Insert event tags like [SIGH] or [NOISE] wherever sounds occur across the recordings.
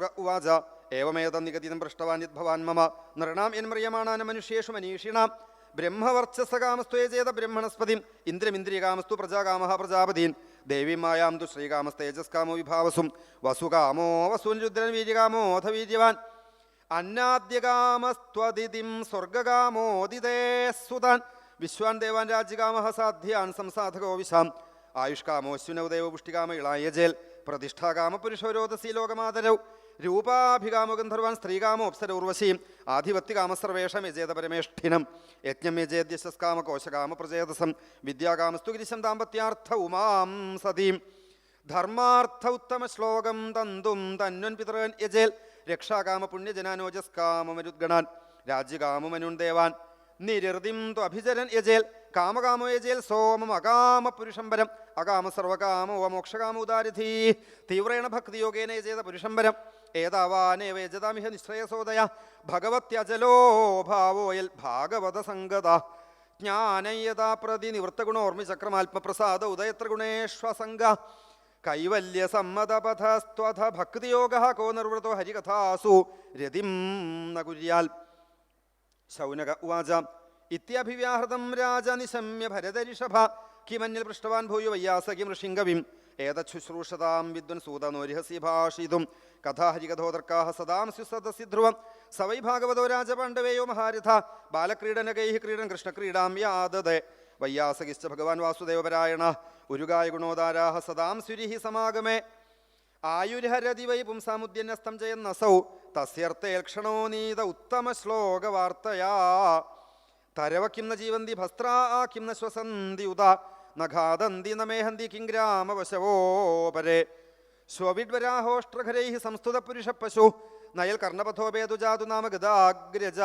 ശുക ഉവാച. ഏവമേത നിഗതിതം പൃഷ്ടവാൻ യദ്ഭവാൻ മമ. നൃണാം എന്മറിയമാണാന മനുഷ്യേഷു മനീഷിണാം ബ്രഹ്മവർച്ചസകാമസ്ത്വേ ചേത ബ്രഹ്മണസ്പതിം. ഇന്ദ്രമിന്ദ്രിയകാമസ്തു പ്രജാകാമ പ്രജാപതീൻ. ദേവീമായാം തു ശ്രീകാമസ്തേജസ്കാമോ വിഭാവസും. വസുകാമോ വസുൻ രുദ്രൻ വീര്യകാമോ അഥ വീര്യവാൻ. അന്നാദ്യകാമസ്ത്വതിഥിം സ്വർഗകാമോദിതേ സുതാൻ. വിശ്വാൻ ദേവാൻ രാജ്യകാമ സാധ്യാൻ സംസാധകോ വിശാം. ആയുഷ്കാമോ അശ്വിനൗദേവ പുഷ്ടികാമ ഇളായജേൽ പ്രതിഷ്ഠാകാമ പുരുഷോരോധസി ലോകമാതരൗ. രൂപാഭികാമോ ഗന്ധർവാൻ സ്ത്രീകാമോ അപ്സര ഉർവശീം ആധിപത്യകാമസർവേഷം യജേത പരമേഷ്ഠിനം. യജ്ഞം യജേദ്യശസ്കാമ കോശകാമ പ്രചേതസം. വിദ്യാകാമസ്തു ഗിരിശം ദാമ്പത്യാർത്ഥ ഉമാം സതീം. ധർമാർത്ഥ ഉത്തമ ശ്ലോകം തന്തും തന്വൻ പിതൃൻ യജേൽ. രക്ഷാകാമ പുണ്യജനാനോജസ്കാമരുദ്ഗണാൻ രാജ്യകാമമനുൻ ദേവാൻ. നിരൃതിം തു അഭിചരൻ യജേൽ. കാമകാമോ യജേൽ സോമം അകാമ പുരുഷംബരം. അകാമ സർവകാമോ മോക്ഷകാമ ഉദാരിധീ. തീവ്രേണ ഭക്തിയോഗേന യജേത പുരുഷംബരം. ഏതാവാനേവ യജതാമിഹ നിശ്രയസോദയ. ഭഗവത്യജലോ ഭാവോയൽ ഭാഗവത സംഗത ജ്ഞാനയതാ പ്രതി നിവൃത്തഗുണോർമ്മി ചക്രമാത്മപ്രസാദ ഉദയത്ര ഗുണേഷ്വസംഗ കൈവല്യ സമ്മതപഥസ്ത്വഥ ഭക്തിയോഗ കോ നിർവൃതോ ഹരികഥാസു രതിം നകുര്യാൽ. കുര്യാൽ ശൗനക ഉവാച. ഇത്യഭിവ്യാഹൃതം രാജ നിശമ്യ ഭരതരിഷഭ കിമന്യൽ പൃഷ്ടവാൻ ഭൂയോ വയ്യാസകിം ഋഷിംഗവിം. ഏതശുശ്രൂഷതാം വിദ്വൻ സൂതനോരിഹസി ഭാഷിതും. കഥാഹരികഥോതർക്കാഹ സദാം സ്യുസദസി ധ്രുവം. സവൈ ഭാഗവതോ രാജപാണ്ഡവേയോ മഹാരഥ. ബാലക്രീഡനകൈ ക്രീഡൻ കൃഷ്ണക്രീഡാം യാദതെ. വയ്യാസകിശ്ച ഭഗവാൻ വാസുദേവപരായണ. ഉരുകായ ഗുണോദാരാഹ സദാം സുരിഹി സമാഗമേ. ആയുർഹരതി വൈ പുംസാമുദ്യന്യസ്തം ചെയ്യുന്നസൗ തസ്യർത്ഥേൽക്ഷണോ നീത ഉത്തമ ശ്ലോക വാർത്തയാ തരവ കിം ന ജീവന്തി ഭസ്ത്രാ കിം ന ശ്വസന്തി ഉദ. ന നമേഹന്തി ന മേഹന്തി കിം ഗ്രാമവശവോ പരേ സ്വവിഡ്വരാഹോഷ്ട്രഖരൈ സംസ്തുത പുരുഷ പശു നയൽ കർണപഥോപേതു ജാതു നാമ ഗതാഗ്രജ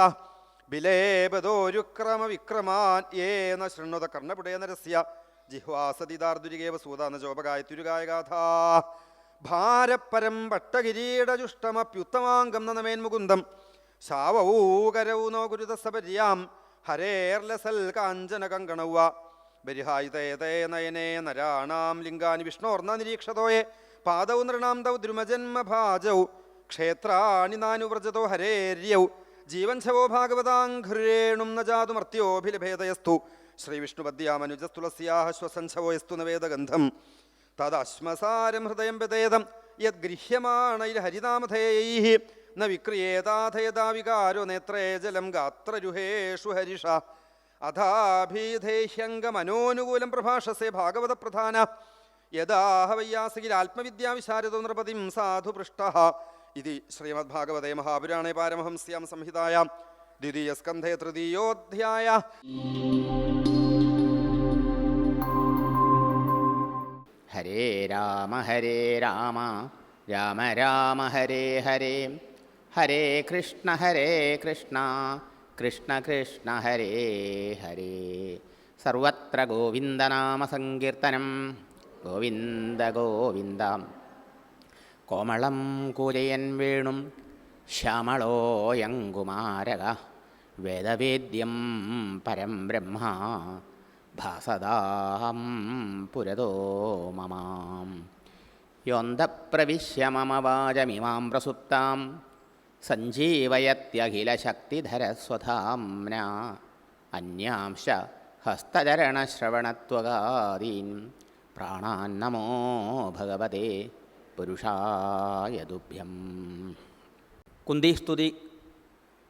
ബിലേപദോരുക്രമ വിക്രമാൻ ഏന ശൃണുത കർണപുടേ നരസ്യ. ജിഹ്വാസതിദാർദുരികേവ സൂതാന ചോപകായത്തുരുകായ ഗാഥാ ഭാരപ്പരം പട്ടകിരീടജുഷ്ടമപ്യുത്തമാംഗം നമേൻ മുകുന്ദം. ശാവൂകരവൂ നോ ഗുരുതസപര്യാം ഹരേർലസൽ കാഞ്ചന ബരിഹായുതേതേ നയനേ നരാണാം ലിംഗാനി വിഷ്ണോർന്ന നിരീക്ഷതോയെ. പാദൗ നൃണാം തൗ ദ്രുമജന്മഭാജൗ ക്ഷേത്രാണി നാനുവ്രജതോ ഹരേര്യൗ ജീവൻശവോ ഭാഗവതാഘ്രേണും ന ജാതുമർത്യോഭിലഭേദയസ്തു ശ്രീവിഷ്ണുപദ്യാമനുജസ്തുളസ്യാഹ ശ്വസഞ്ചവോ യസ്തു നവേദഗന്ധം. തദശ്മസാരം ഹൃദയം വ്യതേദം യദ്ഗൃഹ്യമാണൈർഹരിനാമധേയൈः ന വിക്രിയേതാഥയതാ വികാരോ നേത്രേ ജലം ഗാത്രരുഹേഷു ഹരിഷ. അഥാഭീധേഹ്യംഗമനോനുകൂലം പ്രഭാഷസേ ഭാഗവത പ്രധാന യഥാഹ വയ്യാസകിരാത്മവിദ്യാവിശാരദോ നൃപതിം സാധു പൃഷ്ട. ഇതി ശ്രീമദ്ഭാഗവതേ മഹാപുരാണേ പാരമഹംസ്യാം സംഹിതായാം ദ്വിതീയസ്കന്ധേ തൃതീയോധ്യായ. ഹരേ രാമ ഹരേ രാമ രാമ രാമ ഹരേ ഹരേ. ഹരേ കൃഷ്ണ ഹരേ കൃഷ്ണ. കൃഷ്ണ കൃഷ്ണ ഹരേ ഹരേ. സർവത്ര ഗോവിന്ദനാമസങ്കീർത്തനം ഗോവിന്ദ ഗോവിന്ദ. കോമളം കൂജയൻ വേണും ശ്യാമളോയങ്കുമാരക വേദവേദ്യം പരം ബ്രഹ്മ. ഭാസതാം പുരതോ മമാം. യോന്തപ്രവിശ്യ മമ വാചമിമാം പ്രസുപ്താം. സഞ്ജീവയത്യഖിലശക്തിധരസ്വധാംന അന്യാംശ ഹസ്തചരണശ്രവണത്വകാദീൻ പ്രാണാന്നമോ ഭഗവതേ പുരുഷായതുഭ്യം. കുന്തിസ്തുതി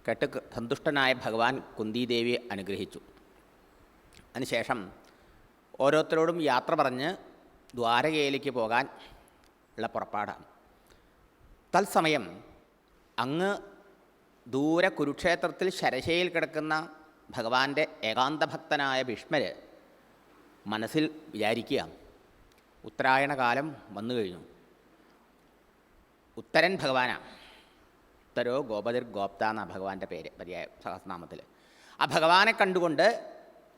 കേട്ട് സന്തുഷ്ടനായ ഭഗവാൻ കുന്തിദേവിയെ അനുഗ്രഹിച്ചു. അതിനുശേഷം ഓരോരുത്തരോടും യാത്ര പറഞ്ഞ് ദ്വാരകയിലേക്ക് പോകാൻ ഉള്ള പുറപ്പാടാണ്. തത്സമയം അങ്ങ് ദൂരെ കുരുക്ഷേത്രത്തിൽ ശരശയിൽ കിടക്കുന്ന ഭഗവാന്റെ ഏകാന്തഭക്തനായ ഭീഷ്മര് മനസ്സിൽ വിചാരിക്കുക ഉത്തരായണ കാലം വന്നു കഴിഞ്ഞു. ഉത്തരൻ ഭഗവാനാണ് ഉത്തരോ ഗോപതിർ ഗോപ്ത എന്നാണ് ഭഗവാന്റെ പേര് പര്യായ സഹസ്രനാമത്തിൽ ആ ഭഗവാനെ കണ്ടുകൊണ്ട്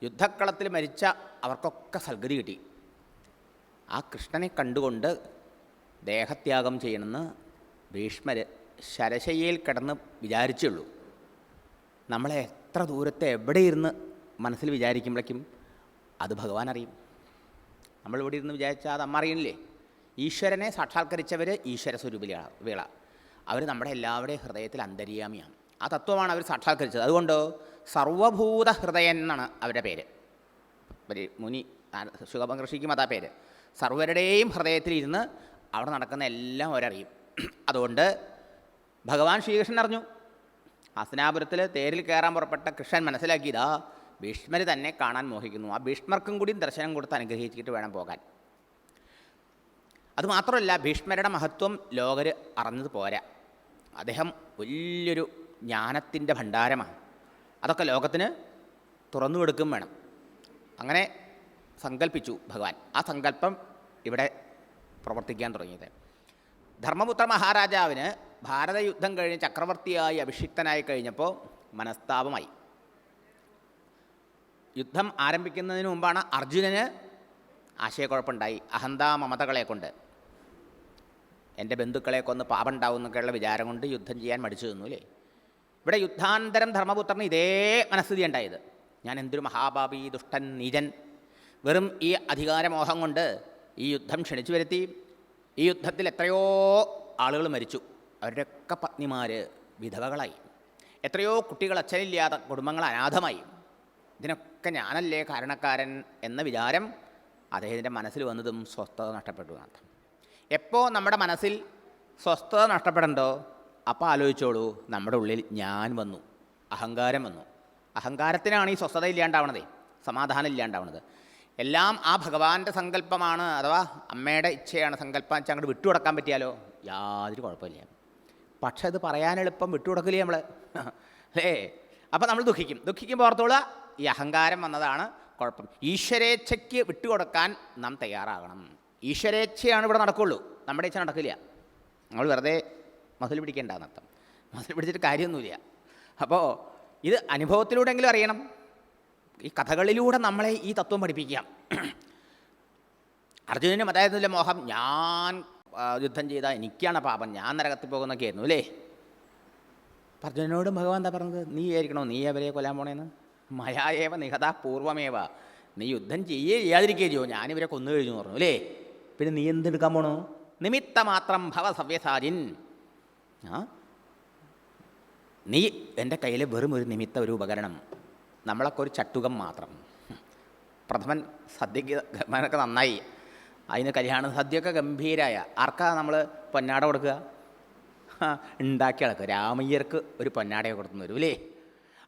യുദ്ധക്കളത്തിൽ മരിച്ച അവർക്കൊക്കെ സൽഗതി കിട്ടി. ആ കൃഷ്ണനെ കണ്ടുകൊണ്ട് ദേഹത്യാഗം ചെയ്യണമെന്ന് ഭീഷ്മർ ശരശയ്യയിൽ കിടന്ന് വിചാരിച്ചുള്ളൂ. നമ്മളെ എത്ര ദൂരത്തെ എവിടെ ഇരുന്ന് മനസ്സിൽ വിചാരിക്കുമ്പോഴേക്കും അത് ഭഗവാൻ അറിയും. നമ്മളിവിടെ ഇരുന്ന് വിചാരിച്ചാൽ അത് അമ്മ അറിയില്ലേ ഈശ്വരനെ സാക്ഷാത്കരിച്ചവർ ഈശ്വര സ്വരൂപിലാണ് വേള. അവർ നമ്മുടെ എല്ലാവരുടെയും ഹൃദയത്തിൽ അന്തര്യാമിയാണ്. ആ തത്വമാണ് അവർ സാക്ഷാത്കരിച്ചത്. അതുകൊണ്ട് സർവഭൂത ഹൃദയൻ എന്നാണ് അവരുടെ പേര്. മുനി ശുഖമഹർഷിക്കും അതാ പേര്. സർവരുടെയും ഹൃദയത്തിൽ ഇരുന്ന് അവിടെ നടക്കുന്ന എല്ലാം അവരറിയും. അതുകൊണ്ട് ഭഗവാൻ ശ്രീകൃഷ്ണൻ അറിഞ്ഞു. ഹസ്നാപുരത്തിൽ തേരിൽ കയറാൻ പുറപ്പെട്ട കൃഷ്ണൻ മനസ്സിലാക്കിയതാ ഭീഷ്മർ തന്നെ കാണാൻ മോഹിക്കുന്നു. ആ ഭീഷ്മർക്കും കൂടി ദർശനം കൊടുത്ത് അനുഗ്രഹിച്ചിട്ട് വേണം പോകാൻ. അതുമാത്രമല്ല ഭീഷ്മരുടെ മഹത്വം ലോകർ അറിഞ്ഞത് പോരാ. അദ്ദേഹം വലിയൊരു ജ്ഞാനത്തിന്റെ ഭണ്ഡാരമാണ്. അതൊക്കെ ലോകത്തിന് തുറന്നു കൊടുക്കും വേണം. അങ്ങനെ സങ്കല്പിച്ചു ഭഗവാൻ. ആ സങ്കല്പം ഇവിടെ പ്രവർത്തിക്കാൻ തുടങ്ങിയത്. ധർമ്മപുത്ര മഹാരാജാവിന് ഭാരതയുദ്ധം കഴിഞ്ഞ് ചക്രവർത്തിയായി അഭിഷിക്തനായി കഴിഞ്ഞപ്പോൾ മനസ്താപമായി. യുദ്ധം ആരംഭിക്കുന്നതിന് മുമ്പാണ് അർജുനന് ആശയക്കുഴപ്പമുണ്ടായി. അഹന്താ മമതകളെ കൊണ്ട്. എന്റെ ബന്ധുക്കളെ കൊന്ന് പാപം ഉണ്ടാവും എന്നൊക്കെയുള്ള വിചാരം കൊണ്ട് യുദ്ധം ചെയ്യാൻ മടിച്ചു നിന്നു അല്ലേ ഇവിടെ യുദ്ധാന്തരം ധർമ്മപുത്രന് ഇതേ മനസ്ഥിതി ഉണ്ടായത് ഞാൻ എന്തൊരു മഹാഭാപി ദുഷ്ടൻ നീചൻ. വെറും ഈ അധികാരമോഹം കൊണ്ട് ഈ യുദ്ധം ക്ഷണിച്ചു വരുത്തി. ഈ യുദ്ധത്തിൽ എത്രയോ ആളുകൾ മരിച്ചു. അവരുടെയൊക്കെ പത്നിമാർ വിധവകളായി. എത്രയോ കുട്ടികൾ അച്ഛനില്ലാത്ത കുടുംബങ്ങൾ അനാഥമായി. ഇതിനൊക്കെ ഞാനല്ലേ കാരണക്കാരൻ എന്ന വിചാരം അദ്ദേഹത്തിന്റെ മനസ്സിൽ വന്നതും സ്വസ്ഥത നഷ്ടപ്പെട്ടു എന്നർത്ഥം എപ്പോൾ നമ്മുടെ മനസ്സിൽ സ്വസ്ഥത നഷ്ടപ്പെടണ്ടോ? അപ്പോൾ ആലോചിച്ചോളൂ നമ്മുടെ ഉള്ളിൽ ഞാൻ വന്നു അഹങ്കാരം വന്നു. അഹങ്കാരത്തിനാണ് ഈ സ്വസ്ഥത ഇല്ലാണ്ടാവണതേ സമാധാനം ഇല്ലാണ്ടാവണത്. എല്ലാം ആ ഭഗവാന്റെ സങ്കല്പമാണ് അഥവാ അമ്മയുടെ ഇച്ഛയാണ് സങ്കല്പം വെച്ചാൽ അങ്ങോട്ട് വിട്ടുകൊടുക്കാൻ പറ്റിയാലോ? യാതൊരു കുഴപ്പമില്ല. പക്ഷെ അത് പറയാൻ എളുപ്പം വിട്ടുകൊടുക്കില്ലേ നമ്മൾ അല്ലേ [LAUGHS] അപ്പോൾ നമ്മൾ ദുഃഖിക്കും. ദുഃഖിക്കുമ്പോൾ ഓർത്തോളുക ഈ അഹങ്കാരം വന്നതാണ് കുഴപ്പം. ഈശ്വരേച്ഛയ്ക്ക് വിട്ടുകൊടുക്കാൻ നാം തയ്യാറാകണം. ഈശ്വരേച്ഛയാണ് ഇവിടെ നടക്കുള്ളൂ. നമ്മുടെ ഇച്ഛ നടക്കില്ല. നമ്മൾ വെറുതെ മസിൽ പിടിക്കേണ്ട എന്നർത്ഥം മസിൽ പിടിച്ചിട്ട് കാര്യമൊന്നുമില്ല. അപ്പോൾ ഇത് അനുഭവത്തിലൂടെങ്കിലും അറിയണം. ഈ കഥകളിലൂടെ നമ്മളെ ഈ തത്വം പഠിപ്പിക്കാം. [CLEARS THROAT] അർജുനനും അതായിരുന്നില്ല മോഹം. ഞാൻ യുദ്ധം ചെയ്താൽ എനിക്കാണ് പാപം ഞാൻ നരകത്തിൽ പോകുന്നൊക്കെയായിരുന്നു അല്ലേ അർജുനോടും ഭഗവാൻ എന്താ പറഞ്ഞത് നീ ആയിരിക്കണോ നീ അവരെ കൊല്ലാൻ പോണേന്ന് മയായേവ നിഹത പൂർവമേവ നീ യുദ്ധം ചെയ്യേ ചെയ്യാതിരിക്കുകയോ ചെയ്യോ ഞാനിവരെ കൊന്നു കഴിഞ്ഞു പറഞ്ഞു അല്ലേ പിന്നെ നീ എന്തെടുക്കാൻ പോണു നിമിത്ത മാത്രം ഭവ സവ്യസാരിൻ ആ നീ എന്റെ കയ്യിൽ വെറും ഒരു നിമിത്ത ഒരു ഉപകരണം നമ്മളൊക്കെ ഒരു ചട്ടുകം മാത്രം പ്രഥമൻ സദ്യക്ക് ഗമനൊക്കെ നന്നായി അതിന് കല്യാണ സദ്യയൊക്കെ ഗംഭീരായ. ആർക്കാ നമ്മൾ പൊന്നാട കൊടുക്കുക? ഉണ്ടാക്കി അളക്കുക രാമയ്യർക്ക് ഒരു പൊന്നാടയൊക്കെ കൊടുത്തു വരും അല്ലേ?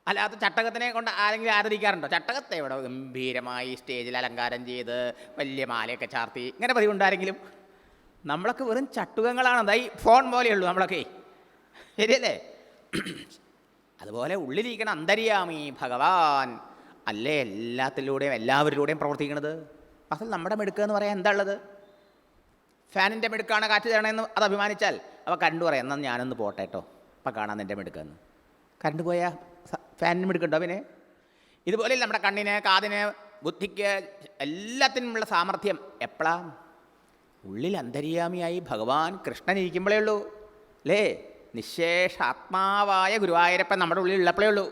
അല്ലാത്ത ചട്ടകത്തിനെ കൊണ്ട് ആരെങ്കിലും ആദരിക്കാറുണ്ടോ? ചട്ടകത്തെ ഇവിടെ ഗംഭീരമായി സ്റ്റേജിൽ അലങ്കാരം ചെയ്ത് വലിയ മാലയൊക്കെ ചാർത്തി ഇങ്ങനെ പതിവുണ്ടാരെങ്കിലും? നമ്മളൊക്കെ വെറും ചട്ടുകങ്ങളാണ്. അതായി ഫോൺ ഫോൺ പോലെയുള്ളൂ നമ്മളൊക്കെ. ശരിയല്ലേ? അതുപോലെ ഉള്ളിലിരിക്കണം അന്തര്യാമി ഭഗവാൻ അല്ലേ എല്ലാത്തിലൂടെയും എല്ലാവരിലൂടെയും പ്രവർത്തിക്കുന്നത് അതിൽ നമ്മുടെ മെടുക്കുക എന്ന് പറയാൻ എന്താ ഉള്ളത്? ഫാനിന്റെ മെടുക്കാണ് കാറ്റ് തരണമെന്ന് അത് അഭിമാനിച്ചാൽ. അവ കണ്ടു പറയാം എന്നാൽ ഞാനൊന്ന് പോട്ടെ കേട്ടോ അപ്പം കാണാൻ എന്റെ മെടുക്കെന്ന്. കറണ്ട് പോയാൽ ഫാനിന് മെടുക്കുണ്ടോ പിന്നെ? ഇതുപോലെ നമ്മുടെ കണ്ണിന് കാതിന് ബുദ്ധിക്ക് എല്ലാത്തിനുമുള്ള സാമർഥ്യം എപ്പോഴാ ഉള്ളിൽ അന്തര്യാമിയായി ഭഗവാൻ കൃഷ്ണൻ ഇരിക്കുമ്പോഴേ ഉള്ളൂ. അല്ലേ നിശേഷ ആത്മാവായ ഗുരുവായൂരപ്പൻ നമ്മുടെ ഉള്ളിൽ ഉള്ളപ്പോഴേ ഉള്ളൂ.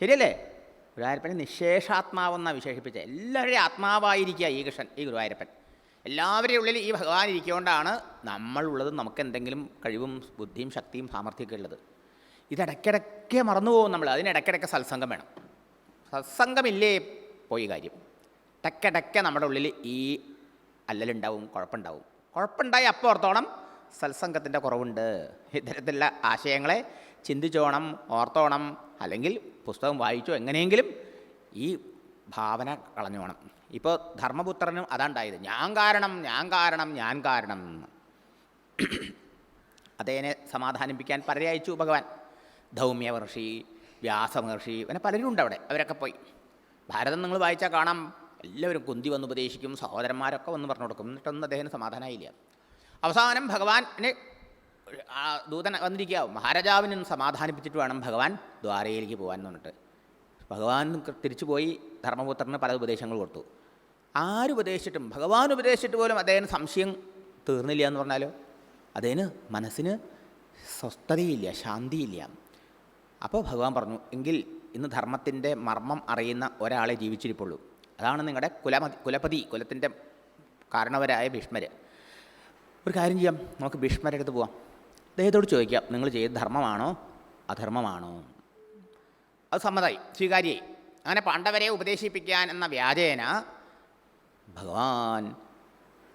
ശരിയല്ലേ? ഗുരുവായൂരപ്പനെ നിശേഷാത്മാവെന്നാണ് വിശേഷിപ്പിച്ച. എല്ലാവരുടെയും ആത്മാവായിരിക്കുക ഈ കൃഷ്ണൻ ഈ ഗുരുവായൂരപ്പൻ. എല്ലാവരുടെയും ഉള്ളിൽ ഈ ഭഗവാൻ ഇരിക്കുകൊണ്ടാണ് നമ്മളുള്ളത് നമുക്ക് എന്തെങ്കിലും കഴിവും ബുദ്ധിയും ശക്തിയും സാമർഥ്യമൊക്കെ ഉള്ളത്. ഇതിടയ്ക്കിടയ്ക്ക് മറന്നു പോകും നമ്മൾ അതിനിടയ്ക്കിടയ്ക്ക് സത്സംഗം വേണം. സത്സംഗമില്ലേ പോയി കാര്യം. ഇടയ്ക്കിടയ്ക്ക് നമ്മുടെ ഉള്ളിൽ ഈ അല്ലലുണ്ടാവും കുഴപ്പമുണ്ടാവും. കുഴപ്പമുണ്ടായി അപ്പോൾ ഓർത്തോണം സത്സംഗത്തിന്റെ കുറവുണ്ട്. ഇത്തരത്തിലുള്ള ആശയങ്ങളെ ചിന്തിച്ചോണം ഓർത്തോണം. അല്ലെങ്കിൽ പുസ്തകം വായിച്ചോ എങ്ങനെയെങ്കിലും ഈ ഭാവന കളഞ്ഞു വേണം ഇപ്പോൾ ധർമ്മപുത്രനും അതാണ്ടായത് ഞാൻ കാരണം ഞാൻ കാരണം ഞാൻ കാരണം എന്ന്. [CLEARS THROAT] അദ്ദേഹനെ സമാധാനിപ്പിക്കാൻ പലരെ അയച്ചു ഭഗവാൻ ധൗമ്യമഹർഷി വ്യാസമഹർഷി അങ്ങനെ പലരും ഉണ്ട് അവിടെ അവരൊക്കെ പോയി. ഭാരതം നിങ്ങൾ വായിച്ചാൽ കാണാം. എല്ലാവരും കുന്തി വന്ന് ഉപദേശിക്കും സഹോദരന്മാരൊക്കെ വന്ന് പറഞ്ഞു കൊടുക്കും. എന്നിട്ടൊന്നും അദ്ദേഹത്തിന് സമാധാനമായില്ല. അവസാനം ഭഗവാനെ ദൂതൻ വന്നിരിക്കുക മഹാരാജാവിനും സമാധാനിപ്പിച്ചിട്ട് വേണം ഭഗവാൻ ദ്വാരയിലേക്ക് പോകാൻ എന്നിട്ട് ഭഗവാൻ തിരിച്ചു പോയി ധർമ്മപുത്രന് പല ഉപദേശങ്ങൾ കൊടുത്തു. ആരുപദേശിച്ചിട്ടും ഭഗവാൻ ഉപദേശിച്ചിട്ട് പോലും അദ്ദേഹം സംശയം തീർന്നില്ല എന്ന് പറഞ്ഞാലോ? അദ്ദേഹം മനസ്സിന് സ്വസ്ഥതയില്ല ശാന്തിയില്ല. അപ്പോൾ ഭഗവാൻ പറഞ്ഞു എങ്കിൽ ഇന്ന് ധർമ്മത്തിന്റെ മർമ്മം അറിയുന്ന ഒരാളെ ജീവിച്ചിരിപ്പുള്ളൂ. അതാണ് നിങ്ങളുടെ കുലമതി കുലപതി കുലത്തിന്റെ കാരണവരായ ഭീഷ്മർ ഒരു കാര്യം ചെയ്യാം നമുക്ക് ഭീഷ്മരുടെ പോവാം. അദ്ദേഹത്തോട് ചോദിക്കാം നിങ്ങൾ ചെയ്ത് ധർമ്മമാണോ? അധർമ്മമാണോ? അത് സമ്മതായി. സ്വീകാര്യമായി അങ്ങനെ പാണ്ഡവരെ ഉപദേശിപ്പിക്കാൻ എന്ന വ്യാജേന ഭഗവാൻ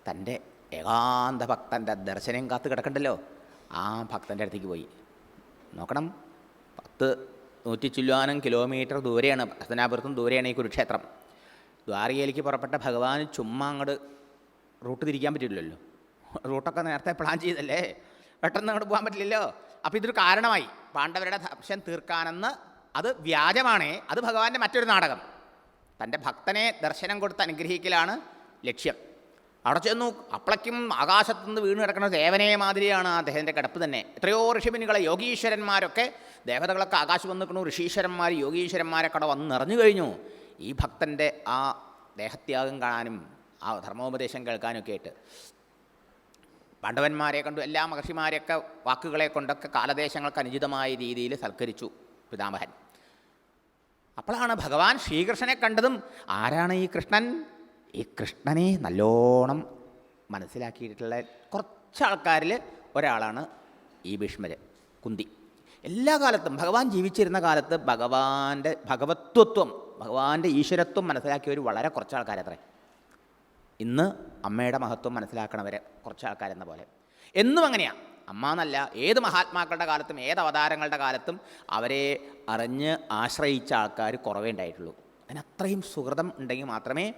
തന്റെ ഏകാന്ത ഭക്തന്റെ ദർശനം കാത്തു കിടക്കണ്ടല്ലോ? ആ ഭക്തന്റെ അടുത്തേക്ക് പോയി. നോക്കണം പത്ത് നൂറ്റി ചുല്ലാനം കിലോമീറ്റർ ദൂരെയാണ് ഹസ്തനാപുരത്തും ദൂരെയാണ് ഈ കുരുക്ഷേത്രം. ദ്വാരകയിലേക്ക് പുറപ്പെട്ട ഭഗവാൻ ചുമ്മാ അങ്ങോട്ട് റൂട്ട് തിരിക്കാൻ പറ്റില്ലല്ലോ. റൂട്ടൊക്കെ നേരത്തെ പ്ലാൻ ചെയ്തല്ലേ? പെട്ടെന്ന് അങ്ങോട്ട് പോകാൻ പറ്റില്ലല്ലോ. അപ്പോൾ ഇതൊരു കാരണമായി. പാണ്ഡവരുടെ ദർശനം തീർക്കാനെന്ന് അത് വ്യാജമാണേ. അത് ഭഗവാന്റെ മറ്റൊരു നാടകം. തന്റെ ഭക്തനെ ദർശനം കൊടുത്ത് അനുഗ്രഹിക്കലാണ് ലക്ഷ്യം. അവിടെ ചെന്നു അപ്പളയ്ക്കും ആകാശത്തുനിന്ന് വീണ് കിടക്കുന്ന ദേവനെ മാതിരിയാണ് അദ്ദേഹത്തിന്റെ കിടപ്പ് തന്നെ. എത്രയോ ഋഷിമുനികളെ യോഗീശ്വരന്മാരൊക്കെ ദേവതകളൊക്കെ ആകാശം വന്നു നിൽക്കണു ഋഷീശ്വരന്മാർ യോഗീശ്വരന്മാരൊക്കെ അവിടെ വന്ന് നിറഞ്ഞു കഴിഞ്ഞു. ഈ ഭക്തന്റെ ആ ദേഹത്യാഗം കാണാനും ആ ധർമ്മോപദേശം കേൾക്കാനൊക്കെ ആയിട്ട്. പാണ്ഡവന്മാരെ കണ്ടു എല്ലാ മഹർഷിമാരെയൊക്കെ വാക്കുകളെ കൊണ്ടൊക്കെ കാലദേശങ്ങൾക്ക് അനുചിതമായ രീതിയിൽ സൽക്കരിച്ചു പിതാമഹൻ. അപ്പോഴാണ് ഭഗവാൻ ശ്രീകൃഷ്ണനെ കണ്ടതും ആരാണ് ഈ കൃഷ്ണൻ? ഈ കൃഷ്ണനെ നല്ലോണം മനസ്സിലാക്കിയിട്ടുള്ള കുറച്ച് ആൾക്കാരിൽ ഒരാളാണ് ഈ ഭീഷ്മർ കുന്തി. എല്ലാ കാലത്തും ഭഗവാൻ ജീവിച്ചിരുന്ന കാലത്ത് ഭഗവാന്റെ ഭഗവത്വത്വം ഭഗവാന്റെ ഈശ്വരത്വം മനസ്സിലാക്കിയവർ വളരെ കുറച്ച് ആൾക്കാരത്രേ. ഇന്ന് അമ്മയുടെ മഹത്വം മനസ്സിലാക്കണവരെ കുറച്ച് ആൾക്കാരെന്ന പോലെ എന്നും അങ്ങനെയാണ് അമ്മ എന്നല്ല ഏത് മഹാത്മാക്കളുടെ കാലത്തും ഏത് അവതാരങ്ങളുടെ കാലത്തും അവരെ അറിഞ്ഞ് ആശ്രയിച്ച ആൾക്കാർ കുറവേ ഉണ്ടായിട്ടുള്ളൂ. അതിനത്രയും സുഹൃതം ഉണ്ടെങ്കിൽ മാത്രമേ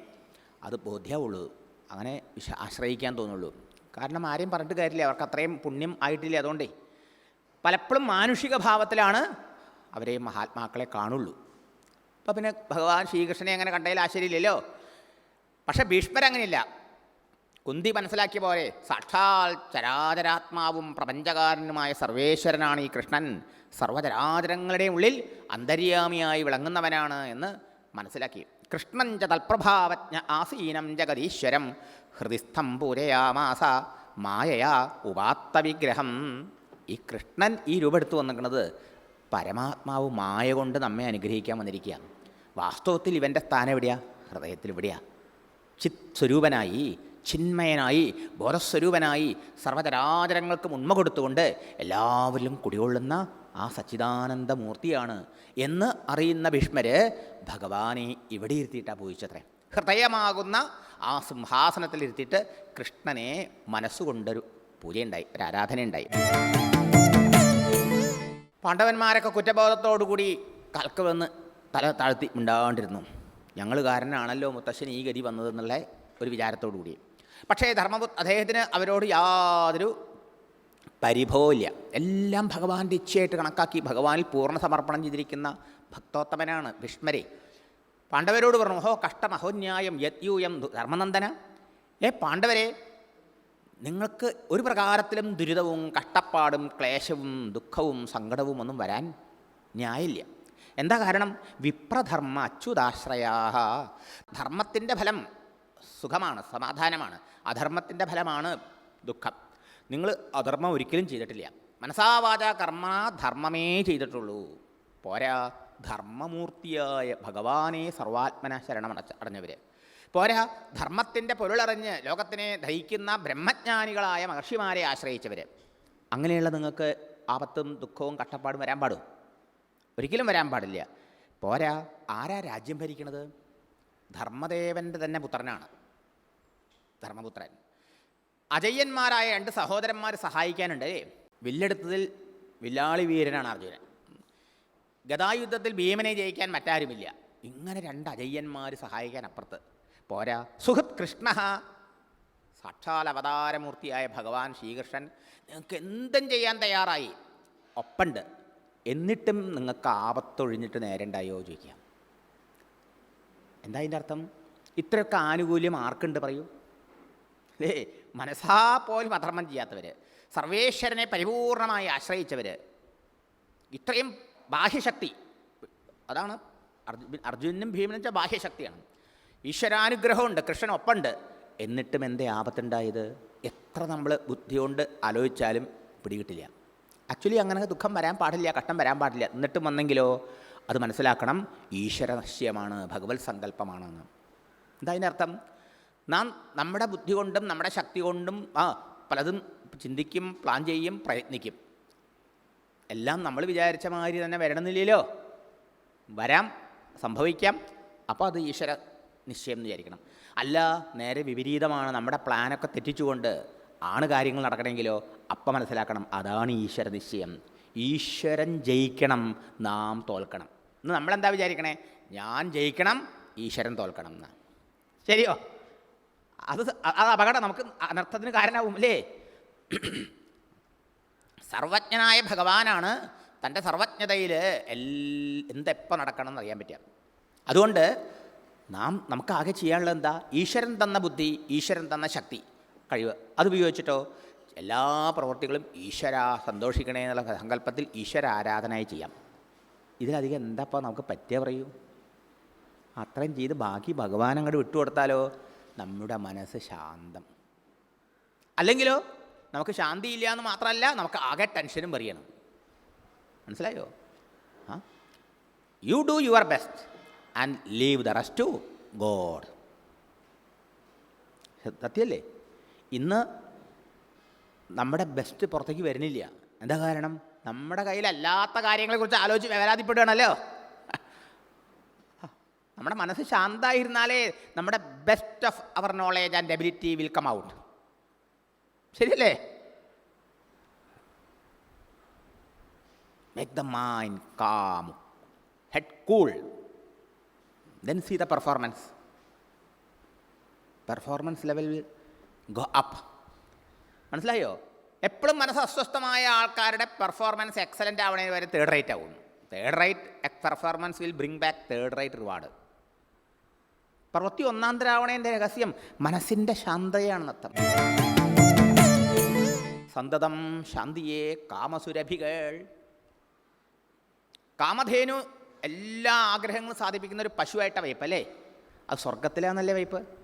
അത് ബോധ്യമുള്ളൂ അങ്ങനെ വിശ ആശ്രയിക്കാൻ തോന്നുള്ളൂ. കാരണം ആരെയും പറഞ്ഞിട്ട് കാര്യമില്ല. അവർക്ക് അത്രയും പുണ്യം ആയിട്ടില്ല അതുകൊണ്ടേ. പലപ്പോഴും മാനുഷിക ഭാവത്തിലാണ് അവരെ മഹാത്മാക്കളെ കാണുള്ളൂ. അപ്പോൾ പിന്നെ ഭഗവാൻ ശ്രീകൃഷ്ണനെ അങ്ങനെ കണ്ടതിൽ ആശ്ചര്യമില്ലല്ലോ. പക്ഷെ ഭീഷ്മർ അങ്ങനെയില്ല കുന്തി മനസ്സിലാക്കിയ പോലെ സാക്ഷാൽ ചരാചരാത്മാവും പ്രപഞ്ചകാരനുമായ സർവേശ്വരനാണ് ഈ കൃഷ്ണൻ. സർവചരാചരങ്ങളുടെയും ഉള്ളിൽ അന്തര്യാമിയായി വിളങ്ങുന്നവനാണ് എന്ന് മനസ്സിലാക്കി. കൃഷ്ണൻ ച തൽപ്രഭാവജ്ഞ ആസീനം ജഗതീശ്വരം ഹൃദിസ്ഥം പൂരയാമാസ മായയാ ഉപാത്ത വിഗ്രഹം. ഈ കൃഷ്ണൻ ഈ രൂപമെടുത്തു വന്നിരിക്കുന്നത് പരമാത്മാവ് മായ കൊണ്ട് നമ്മെ അനുഗ്രഹിക്കാൻ വന്നിരിക്കുക വാസ്തവത്തിൽ ഇവന്റെ സ്ഥാനം എവിടെയാണ് ഹൃദയത്തിൽ എവിടെയാ ചിത് സ്വരൂപനായി ചിന്മയനായി ബോധസ്വരൂപനായി സർവചരാചരങ്ങൾക്കും ഉണ്മ കൊടുത്തുകൊണ്ട് എല്ലാവരിലും കുടികൊള്ളുന്ന ആ സച്ചിദാനന്ദ മൂർത്തിയാണ് എന്ന് അറിയുന്ന ഭീഷ്മര് ഭഗവാനെ ഇവിടെ ഇരുത്തിയിട്ടാണ് പോയിച്ചത്രേ ഹൃദയമാകുന്ന ആ സിംഹാസനത്തിലിരുത്തിയിട്ട് കൃഷ്ണനെ മനസ്സുകൊണ്ടൊരു പൂജയുണ്ടായി ഒരു ആരാധനയുണ്ടായി. പാണ്ഡവന്മാരൊക്കെ കുറ്റബോധത്തോടുകൂടി കൽക്കുവെന്ന് തല താഴ്ത്തി ഉണ്ടാണ്ടിരുന്നു ഞങ്ങൾ കാരനാണല്ലോ മുത്തശ്ശൻ ഈ ഗതി വന്നതെന്നുള്ള ഒരു വിചാരത്തോടു കൂടി. പക്ഷേ ധർമ്മപുത് അദ്ദേഹത്തിന് അവരോട് യാതൊരു പരിഭവമില്ല എല്ലാം ഭഗവാന്റെ ഇച്ഛയായിട്ട് കണക്കാക്കി ഭഗവാനിൽ പൂർണ സമർപ്പണം ചെയ്തിരിക്കുന്ന ഭക്തോത്തമനാണ് ഭീഷ്മരെ പാണ്ഡവരോട് പറഞ്ഞു ഹോ കഷ്ടമഹോന്യായം യത്യൂയം ദു- ധർമ്മനന്ദന. ഏ പാണ്ഡവരെ നിങ്ങൾക്ക് ഒരു പ്രകാരത്തിലും ദുരിതവും കഷ്ടപ്പാടും ക്ലേശവും ദുഃഖവും സങ്കടവും ഒന്നും വരാൻ ന്യായമില്ല. എന്താ കാരണം? വിപ്രധർമ്മ അച്യുതാശ്രയാ ധർമ്മത്തിന്റെ ഫലം സുഖമാണ് സമാധാനമാണ്. അധർമ്മത്തിന്റെ ഫലമാണ് ദുഃഖം. നിങ്ങൾ അധർമ്മം ഒരിക്കലും ചെയ്തിട്ടില്ല. മനസാവാച കർമ്മ ധർമ്മമേ ചെയ്തിട്ടുള്ളൂ. പോരാ ധർമ്മമൂർത്തിയായ ഭഗവാനെ സർവാത്മന ശരണമടച്ച അടഞ്ഞവർ പോരാ ധർമ്മത്തിന്റെ പൊരുളറിഞ്ഞ് ലോകത്തിനെ ദഹിക്കുന്ന ബ്രഹ്മജ്ഞാനികളായ മഹർഷിമാരെ ആശ്രയിച്ചവർ അങ്ങനെയുള്ള നിങ്ങൾക്ക് ആപത്തും ദുഃഖവും കഷ്ടപ്പാടും വരാൻ പാടും. ഒരിക്കലും വരാൻ പാടില്ല. പോരാ ആരാ രാജ്യം ഭരിക്കണത്? ധർമ്മദേവന്റെ തന്നെ പുത്രനാണ്. ധർമ്മപുത്രൻ. അജയ്യന്മാരായ രണ്ട് സഹോദരന്മാർ സഹായിക്കാനുണ്ട്. വില്ലെടുത്തതിൽ വില്ലാളി വീരനാണ് അർജുനൻ. ഗതായുദ്ധത്തിൽ ഭീമനെ ജയിക്കാൻ മറ്റാരുമില്ല. ഇങ്ങനെ രണ്ട് അജയ്യന്മാർ സഹായിക്കാൻ അപ്പുറത്ത്. പോരാ സുഹൃത് കൃഷ്ണ. സാക്ഷാൽ അവതാരമൂർത്തിയായ ഭഗവാൻ ശ്രീകൃഷ്ണൻ. നിങ്ങൾക്ക് എന്തും ചെയ്യാൻ തയ്യാറായി. ഒപ്പുണ്ട്. എന്നിട്ടും നിങ്ങൾക്ക് ആപത്തൊഴിഞ്ഞിട്ട് നേരണ്ടായോ ചോദിക്കാം എന്താ അതിന്റെ അർത്ഥം ഇത്രയൊക്കെ ആനുകൂല്യം ആർക്കുണ്ട് പറയൂ. അല്ലേ മനസ്സാ പോലും അധർമ്മം ചെയ്യാത്തവർ സർവേശ്വരനെ പരിപൂർണമായി ആശ്രയിച്ചവർ ഇത്രയും ബാഹ്യശക്തി അതാണ് അർജു അർജുനും ഭീമനും വെച്ചാൽ ബാഹ്യശക്തിയാണ്. ഈശ്വരാനുഗ്രഹമുണ്ട് കൃഷ്ണൻ ഒപ്പമുണ്ട് എന്നിട്ടും എന്തേ ആപത്തുണ്ടായത്? എത്ര നമ്മൾ ബുദ്ധി കൊണ്ട് ആലോചിച്ചാലും പിടികിട്ടില്ല. ആക്ച്വലി അങ്ങനെ ദുഃഖം വരാൻ പാടില്ല കഷ്ടം വരാൻ പാടില്ല. എന്നിട്ടും വന്നെങ്കിലോ അത് മനസ്സിലാക്കണം ഈശ്വരനശ്യമാണ് ഭഗവത് സങ്കല്പമാണെന്ന്. എന്താ അതിനർത്ഥം? നാം നമ്മുടെ ബുദ്ധി കൊണ്ടും നമ്മുടെ ശക്തി കൊണ്ടും ആ പലതും ചിന്തിക്കും പ്ലാൻ ചെയ്യും പ്രയത്നിക്കും. എല്ലാം നമ്മൾ വിചാരിച്ച മാതിരി തന്നെ വരണമെന്നില്ലല്ലോ. വരാം സംഭവിക്കാം. അപ്പോൾ അത് ഈശ്വര നിശ്ചയം എന്ന് വിചാരിക്കണം. അല്ല നേരെ വിപരീതമാണ് നമ്മുടെ പ്ലാനൊക്കെ തെറ്റിച്ചുകൊണ്ട് ആണ് കാര്യങ്ങൾ നടക്കണമെങ്കിലോ അപ്പം മനസ്സിലാക്കണം അതാണ് ഈശ്വര നിശ്ചയം. ഈശ്വരൻ ജയിക്കണം നാം തോൽക്കണം. ഇന്ന് നമ്മളെന്താ വിചാരിക്കണേ? ഞാൻ ജയിക്കണം ഈശ്വരൻ തോൽക്കണം എന്ന്. ശരിയോ? അത് അത് അപകടം നമുക്ക് അനർത്ഥത്തിന് കാരണമാവും അല്ലേ? സർവജ്ഞനായ ഭഗവാനാണ് തന്റെ സർവജ്ഞതയിൽ എൽ എന്തെപ്പോൾ നടക്കണം എന്ന് അറിയാൻ പറ്റുക. അതുകൊണ്ട് നാം നമുക്കാകെ ചെയ്യാനുള്ളത് എന്താ? ഈശ്വരൻ തന്ന ബുദ്ധി ഈശ്വരൻ തന്ന ശക്തി. കഴിവ്. അത് ഉപയോഗിച്ചിട്ടോ? എല്ലാ പ്രവൃത്തികളും ഈശ്വര സന്തോഷിക്കണേ എന്നുള്ള സങ്കല്പത്തിൽ ഈശ്വര ആരാധനയായി ചെയ്യാം. ഇതിലധികം എന്താപ്പോൾ നമുക്ക് പറ്റിയ പറയൂ? അത്രയും ചെയ്ത് ബാക്കി ഭഗവാൻ അങ്ങോട്ട് വിട്ടുകൊടുത്താലോ? നമ്മുടെ മനസ്സ് ശാന്തം. അല്ലെങ്കിലോ നമുക്ക് ശാന്തിയില്ല എന്ന് മാത്രമല്ല നമുക്ക് ആകെ ടെൻഷനും പറയണം മനസ്സിലായോ? ആ? You do your best and leave the rest to God സത്യല്ലേ? ഇന്ന് നമ്മുടെ ബെസ്റ്റ് പുറത്തേക്ക് വരുന്നില്ല. എന്താ കാരണം? നമ്മുടെ കയ്യിലല്ലാത്ത കാര്യങ്ങളെക്കുറിച്ച് ആലോചിച്ച് വേവലാതിപ്പെടുകയാണല്ലോ. നമ്മുടെ മനസ്സ് ശാന്തമായിരുന്നാലേ നമ്മുടെ best of our knowledge and ability will come out ശരിയല്ലേ? Make the mind calm head cool then see the performance performance level will go up മനസ്സിലായോ? എപ്പോഴും മനസ്സ് അസ്വസ്ഥമായ ആൾക്കാരുടെ പെർഫോമൻസ് എക്സലന്റ് ആവണേ വരെ തേർഡ് റേറ്റ് ആവും. Third rate performance will bring back third rate reward പ്രവൃത്തി ഒന്നാന്തരാവണേന്റെ രഹസ്യം മനസ്സിന്റെ ശാന്തതയാണെന്നർത്ഥം സന്തതം ശാന്തിയെ കാമസുരഭികൾ. കാമധേനു എല്ലാ ആഗ്രഹങ്ങളും സാധിപ്പിക്കുന്ന ഒരു പശുവായിട്ട വയ്പ്പ് അല്ലേ? അത് സ്വർഗത്തിലാണെന്നല്ലേ വയ്പ്പ്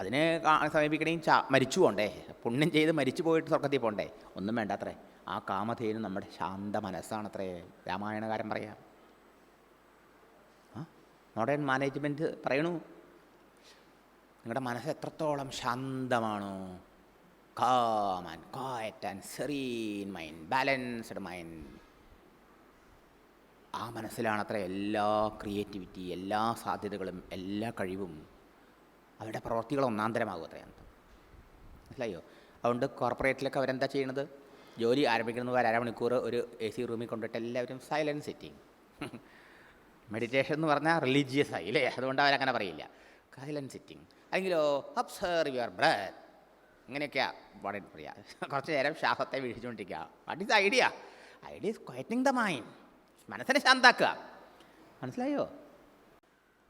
അതിനെ സമീപിക്കണേ ചാ മരിച്ചു പോണ്ടേ. പുണ്യം ചെയ്ത് മരിച്ചു പോയിട്ട് സ്വർഗത്തിൽ പോണ്ടേ. ഒന്നും വേണ്ടാത്രേ. ആ കാമധേനു നമ്മുടെ ശാന്ത മനസ്സാണത്രേ. രാമായണകാരൻ പറയാം. മോഡേൺ മാനേജ്മെന്റ് പറയണു. നിങ്ങളുടെ മനസ്സ് എത്രത്തോളം ശാന്തമാണോ. Calm and and serene mind balanced mind ആ മനസ്സിലാണത്ര എല്ലാ ക്രിയേറ്റിവിറ്റി എല്ലാ സാധ്യതകളും എല്ലാ കഴിവും അവരുടെ പ്രവർത്തികൾ ഒന്നാന്തരമാകും അത്രയാണ് മനസ്സിലായോ? അതുകൊണ്ട് കോർപ്പറേറ്റിലൊക്കെ അവരെന്താ ചെയ്യണത്? ജോലി ആരംഭിക്കുന്നത് ഒരു അരമണിക്കൂർ ഒരു എ സി റൂമിൽ കൊണ്ടിട്ട് എല്ലാവരും സൈലൻസ് സെറ്റിങ് മെഡിറ്റേഷൻ എന്ന് പറഞ്ഞാൽ റിലീജിയസ് ആയി അല്ലേ അതുകൊണ്ട് അവരങ്ങനെ പറയില്ല. Silence sitting. അല്ലെങ്കിലോ അബ്സർവ് യുവർ ബ്രത്ത് ഇങ്ങനെയൊക്കെയാണ് വളരെ പറയുക കുറച്ച് നേരം ശ്വാസത്തെ വീഴ്ചുകൊണ്ടിരിക്കുക what is idea idea is quieting the mind മനസ്സിനെ ശാന്താക്കുക. മനസ്സിലായോ?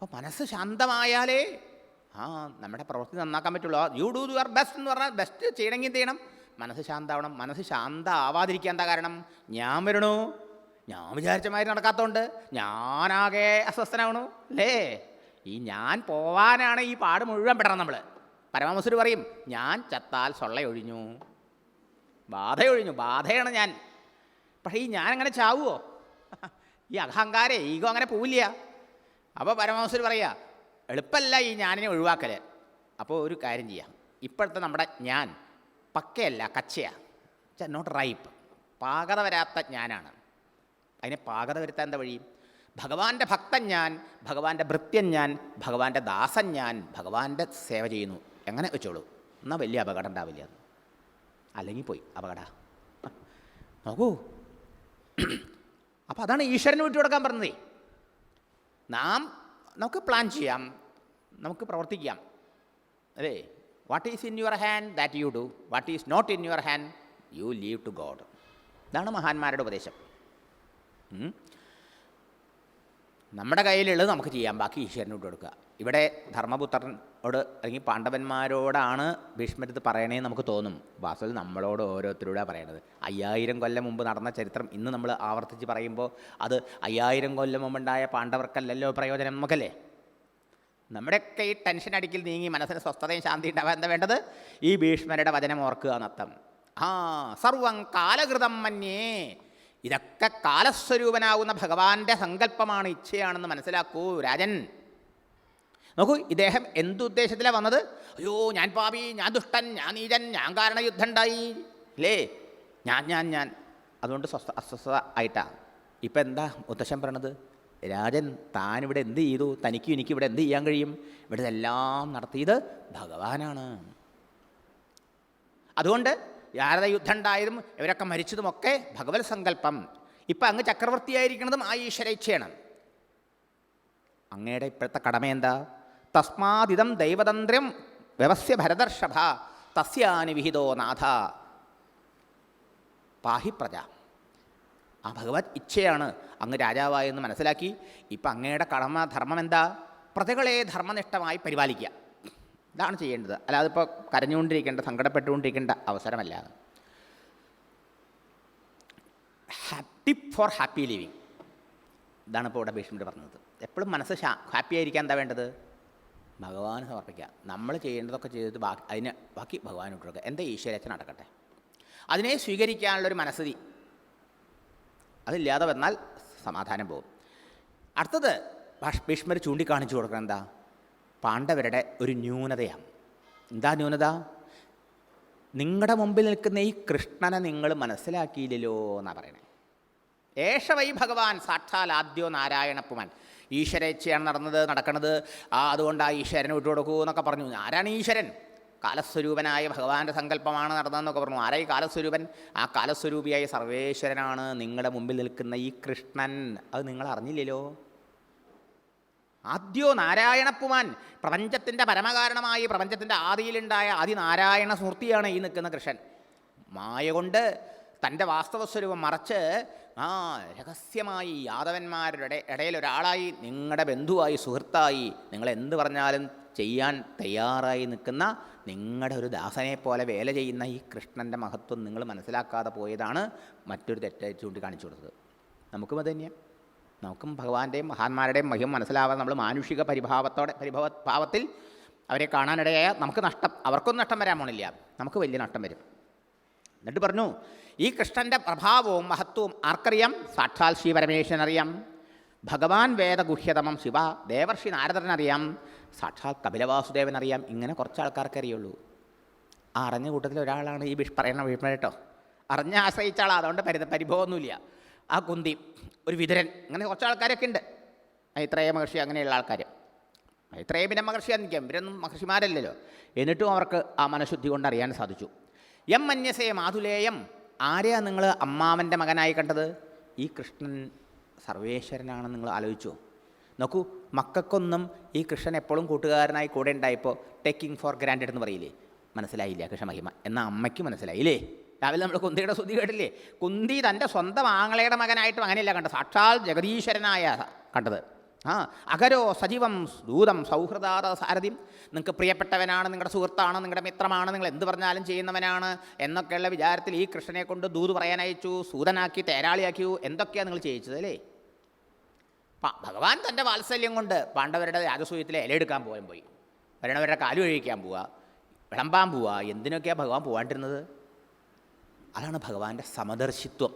അപ്പോൾ മനസ്സ് ശാന്തമായാലേ ആ നമ്മുടെ പ്രവൃത്തി നന്നാക്കാൻ പറ്റുള്ളൂ. യു ഡു യുവർ ബെസ്റ്റ് എന്ന് പറഞ്ഞാൽ ബെസ്റ്റ് ചെയ്യണമെങ്കിൽ ചെയ്യണം? മനസ്സ് ശാന്തമാവണം മനസ്സ് ശാന്ത ആവാതിരിക്കാൻ എന്താ കാരണം? ഞാൻ വരണു. ഞാൻ വിചാരിച്ച മാതിരി നടക്കാത്തതുകൊണ്ട് ഞാനാകെ അസ്വസ്ഥനാവണു. അല്ലേ? ഈ ഞാൻ പോവാനാണ് ഈ പാട് മുഴുവൻ പെടണം നമ്മൾ പരമാമസുര് പറയും ഞാൻ ചത്താൽ സൊള്ളയൊഴിഞ്ഞു. ബാധയൊഴിഞ്ഞു. ബാധയാണ് ഞാൻ. പക്ഷേ ഈ ഞാൻ അങ്ങനെ ചാവുമോ ഈ അഹങ്കാരേ ഈഗോ അങ്ങനെ പോവില്ല. അപ്പോൾ പരമഹംസർ പറയുക എളുപ്പമല്ല ഈ ഞാനിനെ ഒഴിവാക്കൽ അപ്പോൾ ഒരു കാര്യം ചെയ്യാം. ഇപ്പോഴത്തെ നമ്മുടെ ഞാൻ പക്കയല്ല കച്ചയാണ് നോട്ട് റൈപ്പ് പാകത വരാത്ത ഞാനാണ്. അതിനെ പാകത വരുത്താൻ എന്താ വഴി? ഭഗവാന്റെ ഭക്തൻ ഞാൻ ഭഗവാന്റെ ഭൃത്യൻ ഞാൻ ഭഗവാന്റെ ദാസൻ ഞാൻ ഭഗവാന്റെ സേവ ചെയ്യുന്നു. എങ്ങനെ വെച്ചോളൂ? എന്നാൽ വലിയ അപകടം ഉണ്ടാവില്ല. അല്ലെങ്കിൽ പോയി. അപകട. നോക്കൂ. അപ്പോൾ അതാണ് ഈശ്വരന് വിട്ടുകൊടുക്കാൻ പറഞ്ഞതേ. നാം നമുക്ക് പ്ലാൻ ചെയ്യാം. നമുക്ക് പ്രവർത്തിക്കാം. അല്ലേ? What is in your hand that you do what is not in your hand you leave to God ഇതാണ് മഹാന്മാരുടെ ഉപദേശം. നമ്മുടെ കയ്യിലുള്ളത് നമുക്ക് ചെയ്യാം. ബാക്കി ഈശ്വരനോട് കൊടുക്കുക ഇവിടെ ധർമ്മപുത്രനോട് അല്ലെങ്കിൽ പാണ്ഡവന്മാരോടാണ് ഭീഷ്മരത്ത് പറയണേ നമുക്ക് തോന്നും. വാസ്തവത്തിൽ നമ്മളോട് ഓരോരുത്തരോടാണ് പറയണത്. അയ്യായിരം കൊല്ലം മുമ്പ് നടന്ന ചരിത്രം ഇന്ന് നമ്മൾ ആവർത്തിച്ച് പറയുമ്പോൾ അത് അയ്യായിരം കൊല്ലം മുമ്പുണ്ടായ പാണ്ഡവർക്കല്ലല്ലോ പ്രയോജനം നമുക്കല്ലേ? നമ്മുടെയൊക്കെ ഈ ടെൻഷൻ അടിക്കൽ നീങ്ങി മനസ്സിന് സ്വസ്ഥതയും ശാന്തി ഉണ്ടാവാൻ എന്താ വേണ്ടത്? ഈ ഭീഷ്മരുടെ വചനം ഓർക്കുക എന്നർത്ഥം. ആ സർവം കാലകൃതം മന്യേ. ഇതൊക്കെ കാലസ്വരൂപനാകുന്ന ഭഗവാന്റെ സങ്കല്പമാണ് ഇച്ഛയാണെന്ന് മനസ്സിലാക്കൂ രാജൻ. നോക്കൂ ഇദ്ദേഹം എന്തുദ്ദേശത്തിലാണ് വന്നത്? അയ്യോ ഞാൻ പാപി ഞാൻ ദുഷ്ടൻ ഞാൻ നീചൻ ഞാൻ കാരണ യുദ്ധം ഉണ്ടായി അല്ലേ ഞാൻ ഞാൻ ഞാൻ. അതുകൊണ്ട് സ്വസ്ഥ അസ്വസ്ഥത ആയിട്ടാണ് ഇപ്പം എന്താ മുത്തശ്ശൻ പറയണത്? രാജൻ താനിവിടെ എന്ത് ചെയ്തു? തനിക്കും എനിക്ക് ഇവിടെ എന്ത് ചെയ്യാൻ കഴിയും? ഇവിടെ ഇതെല്ലാം നടത്തിയത് ഭഗവാനാണ്. അതുകൊണ്ട് യാരത യുദ്ധം ഉണ്ടായതും ഇവരൊക്കെ മരിച്ചതുമൊക്കെ ഭഗവത് സങ്കല്പം. ഇപ്പം അങ്ങ് ചക്രവർത്തിയായിരിക്കുന്നതും ആ ഈശ്വരേച്ഛയാണ്. അങ്ങയുടെ ഇപ്പോഴത്തെ കടമ എന്താ തസ്മാതിദം ദൈവതന്ത്രം വ്യവസ്യ ഭരതർഷഭ തസ്യാനി വിഹിതോ നാഥ. പാഹി പ്രജ. ആ ഭഗവത് ഇച്ഛയാണ് അങ്ങ് രാജാവായെന്ന് മനസ്സിലാക്കി. ഇപ്പം അങ്ങയുടെ കടമ ധർമ്മം എന്താ പ്രജകളെ ധർമ്മനിഷ്ഠമായി പരിപാലിക്കുക. ഇതാണ് ചെയ്യേണ്ടത്. അല്ലാതെ ഇപ്പോൾ കരഞ്ഞുകൊണ്ടിരിക്കേണ്ട സങ്കടപ്പെട്ടുകൊണ്ടിരിക്കേണ്ട അവസരമല്ല. ഹാപ്പി ഫോർ ഹാപ്പി ലിവിങ് ഇതാണ് ഇപ്പോൾ ഇവിടെ ഭീഷ്മർ പറഞ്ഞത്. എപ്പോഴും മനസ്സ് ഹാപ്പി ആയിരിക്കാൻ എന്താ വേണ്ടത്? ഭഗവാന് സമർപ്പിക്കുക. നമ്മൾ ചെയ്യേണ്ടതൊക്കെ ചെയ്തിട്ട് ബാക്കി അതിന് ബാക്കി ഭഗവാൻ കൊടുക്കുക. എന്റെ ഈശ്വരച്ഛൻ നടക്കട്ടെ? അതിനെ സ്വീകരിക്കാനുള്ളൊരു മനസ്സതി അതില്ലാതെ വന്നാൽ സമാധാനം പോകും. അടുത്തത് ഭീഷ്മർ ചൂണ്ടിക്കാണിച്ചു കൊടുക്കണം എന്താ? പാണ്ഡവരുടെ ഒരു ന്യൂനതയാണ്. എന്താ ന്യൂനത? നിങ്ങളുടെ മുമ്പിൽ നിൽക്കുന്ന ഈ കൃഷ്ണനെ നിങ്ങൾ മനസ്സിലാക്കിയില്ലല്ലോ എന്നാണ് പറയണേ. ഏഷ വൈ ഭഗവാൻ സാക്ഷാൽ ആദ്യോ നാരായണപ്പുമാൻ ഈശ്വരേച്ഛയാണ് നടന്നത് നടക്കുന്നത് ആ അതുകൊണ്ട് ആ ഈശ്വരനെ വിട്ടുകൊടുക്കൂ എന്നൊക്കെ പറഞ്ഞു. ആരാണ് ഈശ്വരൻ? കാലസ്വരൂപനായ ഭഗവാന്റെ സങ്കല്പമാണ് നടന്നതെന്നൊക്കെ പറഞ്ഞു. ആരായി കാലസ്വരൂപൻ? ആ കാലസ്വരൂപിയായ സർവേശ്വരനാണ് നിങ്ങളുടെ മുമ്പിൽ നിൽക്കുന്ന ഈ കൃഷ്ണൻ. അത് നിങ്ങൾ അറിഞ്ഞില്ലല്ലോ. ആദ്യോ നാരായണപ്പുമാൻ. പ്രപഞ്ചത്തിന്റെ പരമകാരണമായി പ്രപഞ്ചത്തിന്റെ ആദിയിലുണ്ടായ ആദിനാരായണ സ്മൃതിയാണ് ഈ നിൽക്കുന്ന കൃഷ്ണൻ. മായ കൊണ്ട് തന്റെ വാസ്തവസ്വരൂപം മറച്ച് ആ രഹസ്യമായി യാദവന്മാരുടെ ഇടയിൽ ഒരാളായി നിങ്ങളുടെ ബന്ധുവായി സുഹൃത്തായി നിങ്ങൾ എന്ത് പറഞ്ഞാലും ചെയ്യാൻ തയ്യാറായി നിൽക്കുന്ന നിങ്ങളുടെ ഒരു ദാസനെ പോലെ വേല ചെയ്യുന്ന ഈ കൃഷ്ണന്റെ മഹത്വം നിങ്ങൾ മനസ്സിലാക്കാതെ പോയതാണ് മറ്റൊരു തെറ്റായി ചൂണ്ടിക്കാണിച്ചു കൊടുത്തത്. നമുക്കും അത് തന്നെയാണ് നമുക്കും ഭഗവാന്റെയും മഹാന്മാരുടെയും മഹിമ മനസ്സിലാവാതെ നമ്മൾ മാനുഷിക പരിഭാവത്തോടെ പരിഭവ ഭാവത്തിൽ അവരെ കാണാനിടയായ നമുക്ക് നഷ്ടം അവർക്കൊന്നും നഷ്ടം വരാൻ പോണില്ല. നമുക്ക് വലിയ നഷ്ടം വരും. എന്നിട്ട് പറഞ്ഞു ഈ കൃഷ്ണന്റെ പ്രഭാവവും മഹത്വവും ആർക്കറിയാം? സാക്ഷാൽ ശ്രീ പരമേശ്വരൻ അറിയാം. ഭഗവാൻ വേദഗുഹ്യതമം ശിവ ദേവർഷി നാരദനറിയാം സാക്ഷാൽ കപിലവാസുദേവൻ അറിയാം. ഇങ്ങനെ കുറച്ച് ആൾക്കാർക്ക് അറിയുള്ളൂ. ആ അറിഞ്ഞ കൂട്ടത്തിൽ ഒരാളാണ് ഈ വിഷ് പറയുന്ന ഭീഷ്മ കേട്ടോ. അറിഞ്ഞ ആശ്രയിച്ച ആളാണ് അതുകൊണ്ട് പരി പരിഭവമൊന്നുമില്ല. ആ കുന്തി ഒരു വിതുരൻ അങ്ങനെ കുറച്ച് ആൾക്കാരൊക്കെ ഉണ്ട്. മൈത്രേയ മഹർഷി അങ്ങനെയുള്ള ആൾക്കാർ മൈത്രേയ പിന്നെ മഹർഷി നിൽക്കാം. ഇവരൊന്നും മഹർഷിമാരല്ലല്ലോ. എന്നിട്ടും അവർക്ക് ആ മനഃശുദ്ധി കൊണ്ട് അറിയാൻ സാധിച്ചു. എം മന്യസേ മാധുലേയം. ആരെയാ നിങ്ങൾ അമ്മാവന്റെ മകനായി കണ്ടത്? ഈ കൃഷ്ണൻ സർവേശ്വരനാണെന്ന് നിങ്ങൾ ആലോചിച്ചോ? നോക്കൂ മക്കൾക്കൊന്നും ഈ കൃഷ്ണൻ എപ്പോഴും കൂട്ടുകാരനായി കൂടെ ഉണ്ടായപ്പോൾ ടേക്കിംഗ് ഫോർ ഗ്രാൻഡഡ് എന്ന് പറയില്ലേ? മനസ്സിലായില്ല കൃഷ്ണ മഹിമ? എന്നാൽ അമ്മയ്ക്ക് മനസ്സിലായില്ലേ? രാവിലെ നമ്മൾ കുന്തിയുടെ ശ്രുതി കേട്ടില്ലേ? കുന്തി തന്റെ സ്വന്തം ആങ്ങളയുടെ മകനായിട്ടും അങ്ങനെയല്ല കണ്ടത്. സാക്ഷാൽ ജഗദീശ്വരനായ കണ്ടത്. ആ അകരോ സജീവം ദൂതം സൗഹൃദാത സാരഥിം. നിങ്ങൾക്ക് പ്രിയപ്പെട്ടവനാണ് നിങ്ങളുടെ സുഹൃത്താണ് നിങ്ങളുടെ മിത്രമാണ് നിങ്ങൾ എന്ത് പറഞ്ഞാലും ചെയ്യുന്നവനാണ് എന്നൊക്കെയുള്ള വിചാരത്തിൽ ഈ കൃഷ്ണനെ കൊണ്ട് ദൂത് പറയാൻ അയച്ചു സൂതനാക്കി തേരാളിയാക്കി. എന്തൊക്കെയാണ് നിങ്ങൾ ചെയ്യിച്ചത് അല്ലേ? ഭഗവാൻ തന്റെ വാത്സല്യം കൊണ്ട് പാണ്ഡവരുടെ രാജസൂയത്തിലെ ഇലയെടുക്കാൻ പോകാൻ പോയി. വരണവരുടെ കാലു കഴിക്കാൻ പോവുക വിളമ്പാൻ പോവുക എന്തിനൊക്കെയാണ് ഭഗവാൻ പോകാണ്ടിരുന്നത് അതാണ് ഭഗവാന്റെ സമദർശിത്വം.